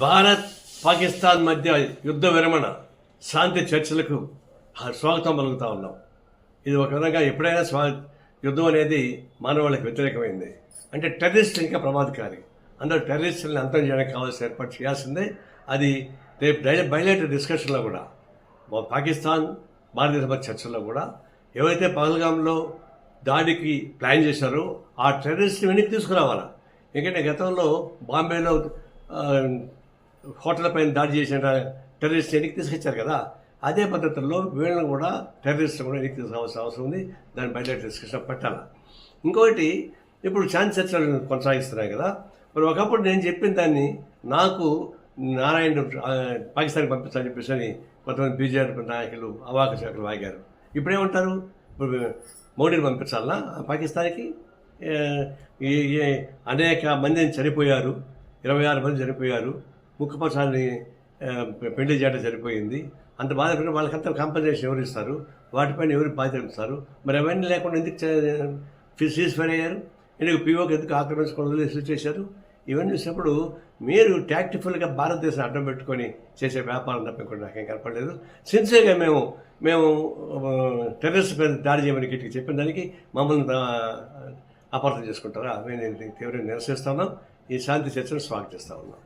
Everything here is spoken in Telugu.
భారత్ పాకిస్తాన్ మధ్య యుద్ధ విరమణ శాంతి చర్చలకు స్వాగతం పలుకుతా ఉన్నాం. ఇది ఒక విధంగా ఎప్పుడైనా స్వా యుద్ధం అనేది మానవాళికి వ్యతిరేకమైంది. అంటే టెర్రరిస్టులు ఇంకా ప్రమాదకారి. అందరూ టెర్రరిస్టులను అంతం చేయడానికి కావాల్సిన ఏర్పాటు చేయాల్సిందే. అది రేపు బయలేటర్ డిస్కషన్లో కూడా పాకిస్తాన్ భారతదేశ చర్చల్లో కూడా ఎవరైతే పహల్గాంలో దాడికి ప్లాన్ చేశారో ఆ టెర్రరిస్ట్ వెనక్కి తీసుకురావాలా? ఎందుకంటే గతంలో బాంబేలో హోటల్ పైన దాడి చేసిన టెర్రరిస్ట్ వెనక్కి తీసుకొచ్చారు కదా అదే పద్ధతుల్లో వీళ్ళని కూడా టెర్రరిస్ట్ కూడా వెనక్కి తీసుకోవాల్సిన అవసరం ఉంది. దాని బయట డిస్కషన్ పెట్టాలి. ఇంకొకటి ఇప్పుడు ఛాన్స్ చర్చలు కొనసాగిస్తున్నాయి కదా మరి ఒకప్పుడు నేను చెప్పిన దాన్ని నాకు నారాయణ పాకిస్తాన్కి పంపించాలని చెప్పేసి అని కొంతమంది బీజేపీ నాయకులు అవాక శాఖలు వాగారు. ఇప్పుడేమంటారు ఇప్పుడు మోడీని పంపించాలనా పాకిస్తాన్కి? ఈ అనేక మందిని చనిపోయారు. ఇరవై ఆరు మంది చనిపోయారు. ముఖ్యపక్షాన్ని పెళ్ళి చేయడం సరిపోయింది. అంత బాధపడిన వాళ్ళకంతా కాంపన్సేషన్ ఎవరు ఇస్తారు? వాటిపైన ఎవరు బాధ్యతారు మరి అవన్నీ లేకుండా ఎందుకు సీజ్ ఫైర్ అయ్యారు? ఎందుకు పీఓకి ఎందుకు ఆక్రమించుకొని వదిలేసి చేశారు ఇవన్నీ చూసినప్పుడు మీరు ట్యాక్టిఫుల్గా భారతదేశం అడ్డం పెట్టుకొని చేసే వ్యాపారం తప్ప ఇంకోటి నాకేం కనపడలేదు. సిన్సియర్గా మేము మేము టెర్రరిస్ట్ మీద దాడి చేయమని గిట్టికి చెప్పిన దానికి మమ్మల్ని అపార్థం చేసుకుంటారా? మేము తీవ్రంగా నిరసిస్తున్నాం. ఈ శాంతి చర్చను స్వాగతిస్తా ఉన్నాం.